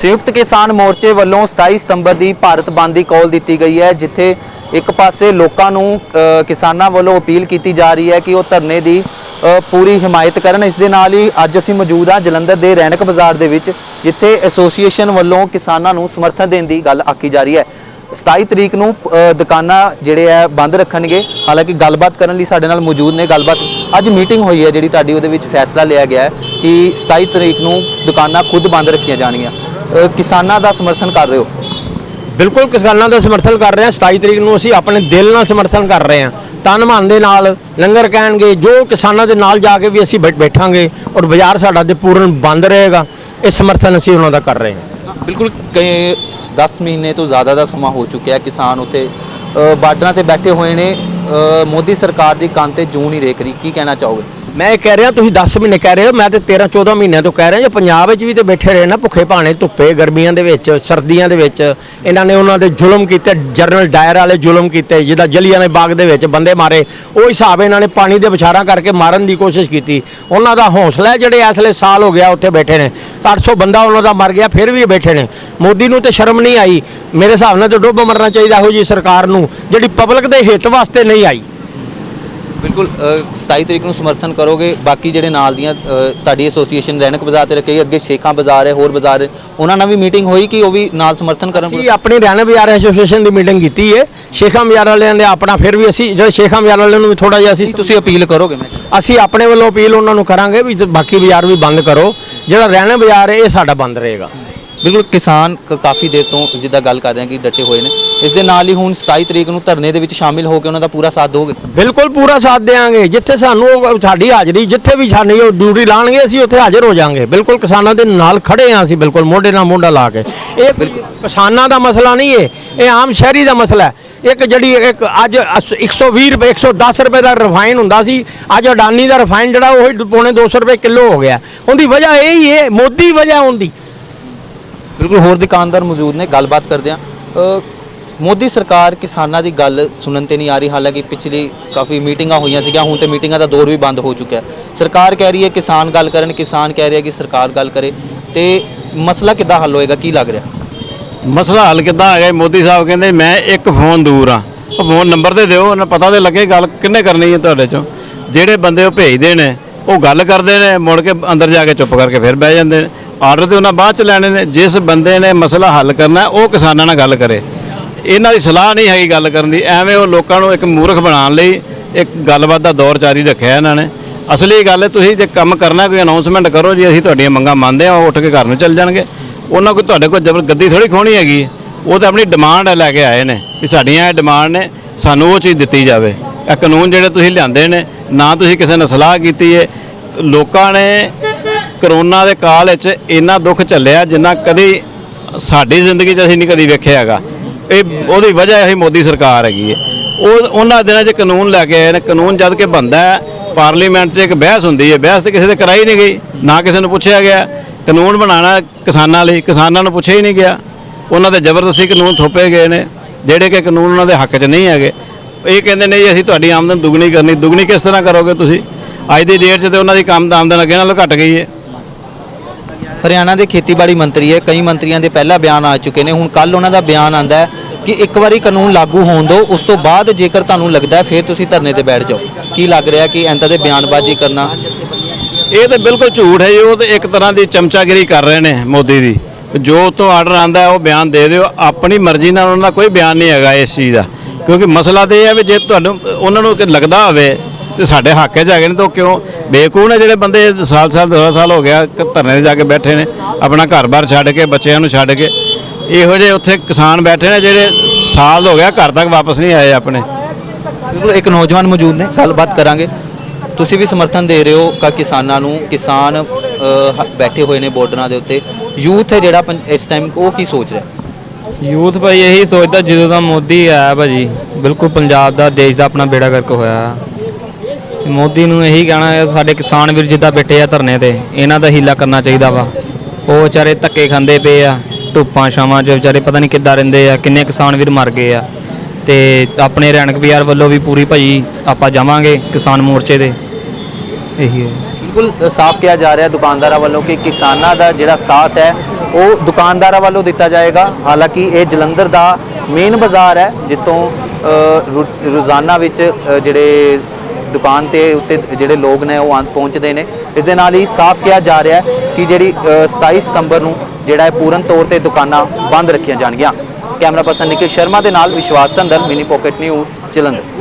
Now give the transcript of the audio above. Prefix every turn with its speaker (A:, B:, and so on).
A: ਸੰਯੁਕਤ ਕਿਸਾਨ ਮੋਰਚੇ ਵੱਲੋਂ 27 ਸਤੰਬਰ ਦੀ ਭਾਰਤ ਬੰਦ ਦੀ ਕਾਲ ਦਿੱਤੀ ਗਈ ਹੈ, ਜਿੱਥੇ ਇੱਕ ਪਾਸੇ ਲੋਕਾਂ ਨੂੰ ਕਿਸਾਨਾਂ ਵੱਲੋਂ ਅਪੀਲ ਕੀਤੀ ਜਾ ਰਹੀ ਹੈ ਕਿ ਉਹ ਧਰਨੇ ਦੀ ਪੂਰੀ ਹਿਮਾਇਤ ਕਰਨ। ਇਸ ਦੇ ਨਾਲ ਹੀ ਅੱਜ ਅਸੀਂ ਮੌਜੂਦ ਹਾਂ ਜਲੰਧਰ ਦੇ ਰੈਣਕ ਬਾਜ਼ਾਰ ਦੇ ਵਿੱਚ, ਜਿੱਥੇ ਐਸੋਸੀਏਸ਼ਨ ਵੱਲੋਂ ਕਿਸਾਨਾਂ ਨੂੰ ਸਮਰਥਨ ਦੇਣ ਦੀ ਗੱਲ ਆਖੀ ਜਾ ਰਹੀ ਹੈ। 27 ਤਰੀਕ ਨੂੰ ਦੁਕਾਨਾਂ ਜਿਹੜੇ ਆ ਬੰਦ ਰੱਖਣਗੇ। ਹਾਲਾਂਕਿ ਗੱਲਬਾਤ ਕਰਨ ਲਈ ਸਾਡੇ ਨਾਲ ਮੌਜੂਦ ਨੇ। ਗੱਲਬਾਤ ਅੱਜ ਮੀਟਿੰਗ ਹੋਈ ਹੈ, ਜਿਹੜੀ ਤੁਹਾਡੀ ਉਹਦੇ ਵਿੱਚ ਫੈਸਲਾ ਲਿਆ ਗਿਆ ਹੈ ਕਿ 27 ਤਰੀਕ ਨੂੰ ਦੁਕਾਨਾਂ ਖੁਦ ਬੰਦ ਰੱਖੀਆਂ ਜਾਣਗੀਆਂ। ਕਿਸਾਨਾਂ ਦਾ ਸਮਰਥਨ ਕਰ ਰਹੇ ਹੋ?
B: ਬਿਲਕੁਲ ਕਿਸਾਨਾਂ ਦਾ ਸਮਰਥਨ ਕਰ ਰਹੇ ਹਾਂ। 27 ਤਰੀਕ ਨੂੰ ਅਸੀਂ ਆਪਣੇ ਦਿਲ ਨਾਲ ਸਮਰਥਨ ਕਰ ਰਹੇ ਹਾਂ। ਤਨ ਮਨ ਦੇ ਨਾਲ ਲੰਗਰ ਕਹਿਣਗੇ ਜੋ ਕਿਸਾਨਾਂ ਦੇ ਨਾਲ ਜਾ ਕੇ ਵੀ ਅਸੀਂ ਬੈਠ- ਬੈਠਾਂਗੇ ਔਰ ਬਾਜ਼ਾਰ ਸਾਡਾ ਤੇ ਪੂਰਨ ਬੰਦ ਰਹੇਗਾ ਇਹ ਸਮਰਥਨ ਅਸੀਂ ਉਹਨਾਂ ਦਾ ਕਰ ਰਹੇ ਹਾਂ।
A: ਬਿਲਕੁਲ ਕਈ 10 ਮਹੀਨੇ ਤੋਂ ਜ਼ਿਆਦਾ ਦਾ ਸਮਾਂ ਹੋ ਚੁੱਕਿਆ ਹੈ। ਕਿਸਾਨ ਉੱਥੇ ਬਾਰਡਰਾਂ ਤੇ ਬੈਠੇ ਹੋਏ ਨੇ। ਮੋਦੀ ਸਰਕਾਰ ਦੀ ਕੰਨ ਤੇ ਜੂੰ ਨਹੀਂ ਰੇਕ ਰਹੀ। ਕੀ ਕਹਿਣਾ ਚਾਹੋਗੇ?
B: ਮੈਂ ਇਹ ਕਹਿ ਰਿਹਾ, ਤੁਸੀਂ 10 ਮਹੀਨੇ ਕਹਿ ਰਹੇ ਹੋ, ਮੈਂ ਤੇ 13 14 ਮਹੀਨਿਆਂ ਤੋਂ ਕਹਿ ਰਿਹਾ, ਜੇ ਪੰਜਾਬ ਵਿੱਚ ਵੀ ਤੇ ਬੈਠੇ ਰਹੇ ਨਾ ਭੁੱਖੇ ਭਾਣੇ, ਧੁੱਪੇ, ਗਰਮੀਆਂ ਦੇ ਵਿੱਚ, ਸਰਦੀਆਂ ਦੇ ਵਿੱਚ, ਇਹਨਾਂ ਨੇ ਉਹਨਾਂ ਦੇ ਜ਼ੁਲਮ ਕੀਤੇ, ਜਰਨਲ ਡਾਇਰ ਵਾਲੇ ਜ਼ੁਲਮ ਕੀਤੇ, ਜਿਹਦਾ ਜਲੀਆਂ ਦੇ ਬਾਗ ਦੇ ਵਿੱਚ ਬੰਦੇ ਮਾਰੇ, ਉਹ ਹਿਸਾਬ ਇਹਨਾਂ ਨੇ ਪਾਣੀ ਦੇ ਵਿਚਾਰਾਂ ਕਰਕੇ ਮਾਰਨ ਦੀ ਕੋਸ਼ਿਸ਼ ਕੀਤੀ। ਉਹਨਾਂ ਦਾ ਹੌਸਲਾ ਜਿਹੜੇ ਇਸ ਲਈ ਸਾਲ ਹੋ ਗਿਆ ਉੱਥੇ ਬੈਠੇ ਨੇ 800 ਬੰਦਾ ਉਹਨਾਂ ਦਾ ਮਰ ਗਿਆ, ਫਿਰ ਵੀ ਬੈਠੇ ਨੇ। ਮੋਦੀ ਨੂੰ ਤੇ ਸ਼ਰਮ ਨਹੀਂ ਆਈ। ਮੇਰੇ ਹਿਸਾਬ ਨਾਲ ਤੇ ਡੁੱਬ ਮਰਨਾ ਚਾਹੀਦਾ ਇਹੋ ਜੀ ਸਰਕਾਰ ਨੂੰ, ਜਿਹੜੀ ਪਬਲਿਕ ਦੇ ਹਿੱਤ ਵਾਸਤੇ ਨਹੀਂ ਆਈ।
A: ਬਿਲਕੁਲ ਅ, 27 ਤਰੀਕ ਨੂੰ ਸਮਰਥਨ ਕਰੋਗੇ ਬਾਕੀ ਜਿਹੜੇ ਨਾਲ ਦੀਆਂ ਤੁਹਾਡੀ ਐਸੋਸੀਏਸ਼ਨ ਰੈਣਕ ਬਾਜ਼ਾਰ ਤੇ ਰੱਖੀ ਅੱਗੇ ਸ਼ੇਖਾਂ ਬਾਜ਼ਾਰ ਹੈ ਹੋਰ ਬਾਜ਼ਾਰ ਉਹਨਾਂ ਨਾਲ ਵੀ ਮੀਟਿੰਗ ਹੋਈ ਕਿ ਉਹ ਵੀ ਨਾਲ ਸਮਰਥਨ ਕਰਨ
B: ਅਸੀਂ ਆਪਣੀ ਹਰਿਆਣਾ ਬਾਜ਼ਾਰ ਐਸੋਸੀਏਸ਼ਨ ਦੀ ਮੀਟਿੰਗ ਕੀਤੀ ਹੈ। ਸ਼ੇਖਾਂ ਬਾਜ਼ਾਰ ਵਾਲਿਆਂ ਨੇ ਆਪਣਾ ਫਿਰ ਵੀ ਅਸੀਂ ਜਿਹੜੇ ਸ਼ੇਖਾਂ ਬਾਜ਼ਾਰ ਵਾਲਿਆਂ ਨੂੰ ਵੀ ਥੋੜਾ ਜਿਹਾ ਅਸੀਂ
A: ਤੁਸੀਂ ਅਪੀਲ ਕਰੋਗੇ
B: ਅਸੀਂ ਆਪਣੇ ਵੱਲੋਂ ਅਪੀਲ ਉਹਨਾਂ ਨੂੰ ਕਰਾਂਗੇ ਵੀ ਬਾਕੀ ਬਾਜ਼ਾਰ ਵੀ ਬੰਦ ਕਰੋ। ਜਿਹੜਾ ਹਰਿਆਣਾ ਬਾਜ਼ਾਰ ਹੈ ਇਹ ਸਾਡਾ ਬੰਦ ਰਹੇਗਾ।
A: ਬਿਲਕੁਲ ਕਿਸਾਨ ਕ- ਕਾਫੀ ਦੇਰ ਤੋਂ ਜਿੱਦਾਂ ਗੱਲ ਕਰ ਰਹੇ ਹਾਂ ਕਿ ਡਟੇ ਹੋਏ ਨੇ। ਇਸ ਦੇ ਨਾਲ ਹੀ ਹੁਣ 27 ਤਰੀਕ ਨੂੰ ਧਰਨੇ ਦੇ ਵਿੱਚ ਸ਼ਾਮਿਲ ਹੋ ਕੇ ਉਹਨਾਂ ਦਾ ਪੂਰਾ ਸਾਥ ਦੋਗੇ
B: ਬਿਲਕੁਲ ਪੂਰਾ ਸਾਥ ਦੇਵਾਂਗੇ ਜਿੱਥੇ ਸਾਨੂੰ ਸਾਡੀ ਹਾਜ਼ਰੀ ਜਿੱਥੇ ਵੀ ਸਾਡੀ ਉਹ ਡਿਊਟੀ ਲਾਣਗੇ ਅਸੀਂ ਉੱਥੇ ਹਾਜ਼ਰ ਹੋ ਜਾਾਂਗੇ। ਬਿਲਕੁਲ ਕਿਸਾਨਾਂ ਦੇ ਨਾਲ ਖੜੇ ਹਾਂ ਅਸੀਂ ਬਿਲਕੁਲ ਮੋਢੇ ਨਾਲ ਮੋਢਾ ਲਾ ਕੇ। ਇਹ ਕਿਸਾਨਾਂ ਦਾ ਮਸਲਾ ਨਹੀਂ ਹੈ ਇਹ ਆਮ ਸ਼ਹਿਰੀ ਦਾ ਮਸਲਾ ਹੈ। ਇੱਕ ਜਿਹੜੀ ਇੱਕ ਅੱਜ ਅਸ- 120 ਰੁਪਏ 110 ਰੁਪਏ ਦਾ ਰਿਫਾਈਨ ਹੁੰਦਾ ਸੀ ਅੱਜ ਅਡਾਨੀ ਦਾ ਰਿਫਾਈਨ ਜਿਹੜਾ ਉਹ ਹੀ ਪੌਣੇ 200 ਰੁਪਏ ਕਿਲੋ ਹੋ ਗਿਆ। ਉਹਦੀ ਵਜ੍ਹਾ ਇਹ ਹੀ ਹੈ ਮੋਦੀ ਵਜ੍ਹਾ ਹੁੰਦੀ
A: ਬਿਲਕੁਲ ਹੋਰ ਦੁਕਾਨਦਾਰ ਮੌਜੂਦ ਨੇ, ਗੱਲਬਾਤ ਕਰਦੇ ਹਾਂ। ਮੋਦੀ ਸਰਕਾਰ ਕਿਸਾਨਾਂ ਦੀ ਗੱਲ ਸੁਣਨ ਤੇ ਨਹੀਂ ਆ ਰਹੀ, ਹਾਲਾਂਕਿ ਪਿਛਲੀ ਕਾਫੀ ਮੀਟਿੰਗਾਂ ਹੋਈਆਂ ਸੀਗੀਆਂ, ਹੁਣ ਤੇ ਮੀਟਿੰਗਾਂ ਦਾ ਦੌਰ ਵੀ ਬੰਦ ਹੋ ਚੁੱਕਿਆ ਸਰਕਾਰ ਕਹਿ ਰਹੀ ਹੈ ਕਿਸਾਨ ਗੱਲ ਕਰਨ, ਕਿਸਾਨ ਕਹਿ ਰਿਹਾ ਕਿ ਸਰਕਾਰ ਗੱਲ ਕਰੇ। ਤੇ ਮਸਲਾ ਕਿੱਦਾਂ ਹੱਲ ਹੋਏਗਾ, ਕੀ ਲੱਗ ਰਿਹਾ?
C: ਮਸਲਾ ਹੱਲ ਕਿੱਦਾਂ ਹੈਗਾ ਮੋਦੀ ਸਾਹਿਬ ਕਹਿੰਦੇ, ਮੈਂ ਇੱਕ ਫੋਨ ਦੂਰ ਆ। ਉਹ ਫੋਨ ਨੰਬਰ ਤੇ ਦਿਓ, ਉਹਨਾਂ ਪਤਾ ਤੇ ਲੱਗੇ ਗੱਲ ਕਿੰਨੇ ਕਰਨੀ ਹੈ ਤੁਹਾਡੇ ਚੋਂ। ਜਿਹੜੇ ਬੰਦੇ ਉਹ ਭੇਜਦੇ ਨੇ, ਉਹ ਗੱਲ ਕਰਦੇ ਨੇ, ਮੁੜ ਕੇ ਅੰਦਰ ਜਾ ਕੇ ਚੁੱਪ ਕਰਕੇ ਫਿਰ ਬਹਿ ਜਾਂਦੇ ਨੇ। ਆਰਡਰ ਤੇ ਉਹਨਾਂ ਬਾਅਦ ਚ ਲੈਣੇ ਨੇ, ਜਿਸ ਬੰਦੇ ਨੇ ਮਸਲਾ ਹੱਲ ਕਰਨਾ, ਉਹ ਕਿਸਾਨਾਂ ਨਾਲ ਗੱਲ ਕਰੇ। ਇਹਨਾਂ ਦੀ ਸਲਾਹ ਨਹੀਂ ਹੈਗੀ ਗੱਲ ਕਰਨ ਦੀ, ਐਵੇਂ ਉਹ ਲੋਕਾਂ ਨੂੰ ਇੱਕ ਮੂਰਖ ਬਣਾਉਣ ਲਈ ਇੱਕ ਗੱਲਬਾਤ ਦਾ ਦੌਰ ਜਾਰੀ ਰੱਖਿਆ ਇਹਨਾਂ ਨੇ। ਅਸਲੀ ਗੱਲ ਹੈ, ਤੁਸੀਂ ਜੇ ਕੰਮ ਕਰਨਾ, ਕੋਈ ਅਨਾਉਂਸਮੈਂਟ ਕਰੋ ਜੀ, ਅਸੀਂ ਤੁਹਾਡੀਆਂ ਮੰਗਾਂ ਮੰਨਦੇ ਹਾਂ, ਉਹ ਉੱਠ ਕੇ ਘਰ ਨੂੰ ਚੱਲ ਜਾਣਗੇ। ਉਹਨਾਂ ਕੋਈ ਤੁਹਾਡੇ ਕੋਲ ਜ਼ਬਰ ਗੱਦੀ ਥੋੜੀ ਖੋਣੀ ਹੈਗੀ ਉਹ ਤਾਂ ਆਪਣੀ ਡਿਮਾਂਡ ਲੈ ਕੇ ਆਏ ਨੇ ਵੀ ਸਾਡੀਆਂ ਇਹ ਡਿਮਾਂਡ ਨੇ, ਸਾਨੂੰ ਉਹ ਚੀਜ਼ ਦਿੱਤੀ ਜਾਵੇ। ਇਹ ਕਾਨੂੰਨ ਜਿਹੜੇ ਤੁਸੀਂ ਲਿਆਂਦੇ ਨੇ, ਨਾ ਤੁਸੀਂ ਕਿਸੇ ਨਾਲ ਸਲਾਹ ਕੀਤੀ ਹੈ ਲੋਕਾਂ ਨੇ ਕਰੋਨਾ ਦੇ ਕਾਲ ਵਿੱਚ ਇੰਨਾ ਦੁੱਖ ਝੱਲਿਆ ਜਿੰਨਾ ਕਦੀ ਸਾਡੀ ਜ਼ਿੰਦਗੀ 'ਚ ਅਸੀਂ ਨਹੀਂ ਕਦੀ ਵੇਖਿਆ ਹੈਗਾ। ਇਹ ਉਹਦੀ ਵਜ੍ਹਾ ਇਹ ਮੋਦੀ ਸਰਕਾਰ ਹੈਗੀ ਹੈ ਉਹ ਉਹਨਾਂ ਦਿਨਾਂ 'ਚ ਕਾਨੂੰਨ ਲੈ ਕੇ ਆਏ ਨੇ। ਕਾਨੂੰਨ ਜਦ ਕਿ ਬੰਦਾ ਪਾਰਲੀਮੈਂਟ 'ਚ ਇੱਕ ਬਹਿਸ ਹੁੰਦੀ ਹੈ ਬਹਿਸ ਤੇ ਕਿਸੇ ਤੇ ਕਰਾਈ ਨਹੀਂ ਗਈ, ਨਾ ਕਿਸੇ ਨੂੰ ਪੁੱਛਿਆ ਗਿਆ। ਕਾਨੂੰਨ ਬਣਾਉਣਾ ਕਿਸਾਨਾਂ ਲਈ, ਕਿਸਾਨਾਂ ਨੂੰ ਪੁੱਛਿਆ ਹੀ ਨਹੀਂ ਗਿਆ। ਉਹਨਾਂ ਦੇ ਜ਼ਬਰਦਸਤੀ ਕਾਨੂੰਨ ਥੋਪੇ ਗਏ ਨੇ, ਜਿਹੜੇ ਕਿ ਕਾਨੂੰਨ ਉਹਨਾਂ ਦੇ ਹੱਕ 'ਚ ਨਹੀਂ ਹੈਗੇ। ਇਹ ਕਹਿੰਦੇ ਨੇ ਜੀ, ਅਸੀਂ ਤੁਹਾਡੀ ਆਮਦਨ ਦੁੱਗਣੀ ਕਰਨੀ। ਦੁੱਗਣੀ ਕਿਸ ਤਰ੍ਹਾਂ ਕਰੋਗੇ ਤੁਸੀਂ? ਅੱਜ ਦੀ ਡੇਟ 'ਚ ਤੇ ਉਹਨਾਂ ਦੀ ਕੰਮ ਆਮਦਨ ਅੱਗੇ ਨਾਲੋਂ ਘਟ ਗਈ ਹੈ
A: ਹਰਿਆਣਾ ਦੇ ਖੇਤੀਬਾੜੀ ਮੰਤਰੀ ਹੈ, ਕਈ ਮੰਤਰੀਆਂ ਦੇ ਪਹਿਲਾਂ ਬਿਆਨ ਆ ਚੁੱਕੇ ਨੇ। ਹੁਣ ਕੱਲ ਉਹਨਾਂ ਦਾ ਬਿਆਨ ਆਂਦਾ ਹੈ ਕਿ ਇੱਕ ਵਾਰੀ ਕਾਨੂੰਨ ਲਾਗੂ ਹੋਣ ਦਿਓ, ਉਸ ਤੋਂ ਬਾਅਦ ਜੇਕਰ ਤੁਹਾਨੂੰ ਲੱਗਦਾ ਹੈ, ਫਿਰ ਤੁਸੀਂ ਧਰਨੇ ਤੇ ਬੈਠ ਜਾਓ। ਕੀ ਲੱਗ ਰਿਹਾ ਕਿ ਐਂਦਾ ਦੇ ਬਿਆਨਬਾਜ਼ੀ ਕਰਨਾ?
C: ਇਹ ਤਾਂ ਬਿਲਕੁਲ ਝੂਠ ਹੈ ਜੀ, ਉਹ ਤਾਂ ਇੱਕ ਤਰ੍ਹਾਂ ਦੀ ਚਮਚਾਗਿਰੀ ਕਰ ਰਹੇ ਨੇ ਮੋਦੀ ਦੀ। ਜੋ ਤੋਂ ਆਰਡਰ ਆਂਦਾ ਉਹ ਬਿਆਨ ਦੇ ਦਿਓ। ਆਪਣੀ ਮਰਜ਼ੀ ਨਾਲ ਉਹਨਾਂ ਦਾ ਕੋਈ ਬਿਆਨ ਨਹੀਂ ਹੈਗਾ ਇਸ ਚੀਜ਼ ਦਾ। ਕਿਉਂਕਿ ਮਸਲਾ ਤੇ ਇਹ ਹੈ ਵੀ ਜੇ ਤੁਹਾਨੂੰ, ਉਹਨਾਂ ਨੂੰ ਲੱਗਦਾ ਹੋਵੇ ਤੇ ਸਾਡੇ ਹੱਕ 'ਚ ਹੈਗੇ ਨੇ ਤਾਂ ਕਿਉਂ? ਬੇਵਕੂਫ ਨੇ ਜਿਹੜੇ ਬੰਦੇ ਸਾਲ ਸਾਲ ਦੋ ਸਾਲ ਹੋ ਗਿਆ ਧਰਨੇ ਤੇ ਜਾ ਕੇ ਬੈਠੇ ਨੇ ਆਪਣਾ ਘਰ-ਬਾਰ ਛੱਡ ਕੇ ਬੱਚਿਆਂ ਨੂੰ ਛੱਡ ਕੇ ਇਹੋ ਜਿਹੇ ਉੱਥੇ ਕਿਸਾਨ ਬੈਠੇ ਨੇ ਜਿਹੜੇ ਸਾਲ ਹੋ ਗਿਆ ਘਰ ਤੱਕ ਵਾਪਸ ਨਹੀਂ ਆਏ ਆਪਣੇ।
A: ਬਿਲਕੁਲ ਇੱਕ ਨੌਜਵਾਨ ਮੌਜੂਦ ਨੇ ਗੱਲਬਾਤ ਕਰਾਂਗੇ। ਤੁਸੀਂ ਵੀ ਸਮਰਥਨ ਦੇ ਰਹੇ ਹੋ ਕਾ ਕਿਸਾਨਾਂ ਨੂੰ? ਕਿਸਾਨ ਬੈਠੇ ਹੋਏ ਨੇ ਬਾਰਡਰਾਂ ਦੇ ਉੱਤੇ। ਯੂਥ ਹੈ ਜਿਹੜਾ ਇਸ ਟਾਈਮ ਉਹ ਕੀ ਸੋਚ ਰਿਹਾ?
D: ਯੂਥ ਭਾਈ ਇਹੀ ਸੋਚਦਾ ਜਦੋਂ ਦਾ ਮੋਦੀ ਆਇਆ ਭਾਜੀ ਬਿਲਕੁਲ ਪੰਜਾਬ ਦਾ ਦੇਸ਼ ਦਾ ਆਪਣਾ ਬੇੜਾ ਗਰਕ ਹੋਇਆ। ਮੋਦੀ ਨੂੰ ਇਹੀ ਕਹਿਣਾ ਹੈ ਸਾਡੇ ਕਿਸਾਨ ਵੀਰ ਜਿੱਦਾਂ ਬੈਠੇ ਆ ਧਰਨੇ ਤੇ ਇਹਨਾਂ ਦਾ ਹੀਲਾ ਕਰਨਾ ਚਾਹੀਦਾ ਵਾ। ਉਹ ਵਿਚਾਰੇ ਧੱਕੇ ਖਾਂਦੇ ਪਏ ਆ ਧੁੱਪਾਂ ਛਾਵਾਂ 'ਚ ਵਿਚਾਰੇ ਪਤਾ ਨਹੀਂ ਕਿੱਦਾਂ ਰਹਿੰਦੇ ਆ ਕਿੰਨੇ ਕਿਸਾਨ ਵੀਰ ਮਰ ਗਏ ਆ। ਤੇ ਆਪਣੇ ਰੈਣਕ ਬਾਜ਼ਾਰ ਵੱਲੋਂ ਵੀ ਪੂਰੀ ਭਾਈ ਆਪਾਂ ਜਾਵਾਂਗੇ ਕਿਸਾਨ ਮੋਰਚੇ ਦੇ। ਇਹੀ ਹੈ।
A: ਬਿਲਕੁਲ ਸਾਫ਼ ਕਿਹਾ ਜਾ ਰਿਹਾ ਦੁਕਾਨਦਾਰਾਂ ਵੱਲੋਂ ਕਿ ਕਿਸਾਨਾਂ ਦਾ ਜਿਹੜਾ ਸਾਥ ਹੈ ਉਹ ਦੁਕਾਨਦਾਰਾਂ ਵੱਲੋਂ ਦਿੱਤਾ ਜਾਏਗਾ। ਹਾਲਾਂਕਿ ਇਹ ਜਲੰਧਰ ਦਾ ਮੇਨ ਬਾਜ਼ਾਰ ਹੈ ਜਿੱਥੋਂ ਅ, ਰੋਜ਼ਾਨਾ ਵਿੱਚ ਜਿਹੜੇ ਦੁਕਾਨ ਤੇ ਉੱਤੇ ਜਿਹੜੇ ਲੋਕ ਨੇ ਉਹ ਆਂ- ਪਹੁੰਚਦੇ ਨੇ। ਇਸ ਦੇ ਨਾਲ ਹੀ ਸਾਫ਼ ਕਿਹਾ ਜਾ ਰਿਹਾ ਹੈ ਕਿ ਜਿਹੜੀ ਅ, 27 ਸਤੰਬਰ ਨੂੰ ਜਿਹੜਾ ਹੈ ਪੂਰਨ ਤੌਰ ਤੇ ਦੁਕਾਨਾਂ ਬੰਦ ਰੱਖੀਆਂ ਜਾਣਗੀਆਂ। ਕੈਮਰਾ ਪਰਸਨ ਨਿਖਿਲ ਸ਼ਰਮਾ ਦੇ ਨਾਲ Vishwas Sandal mini pocket news Jalandhar.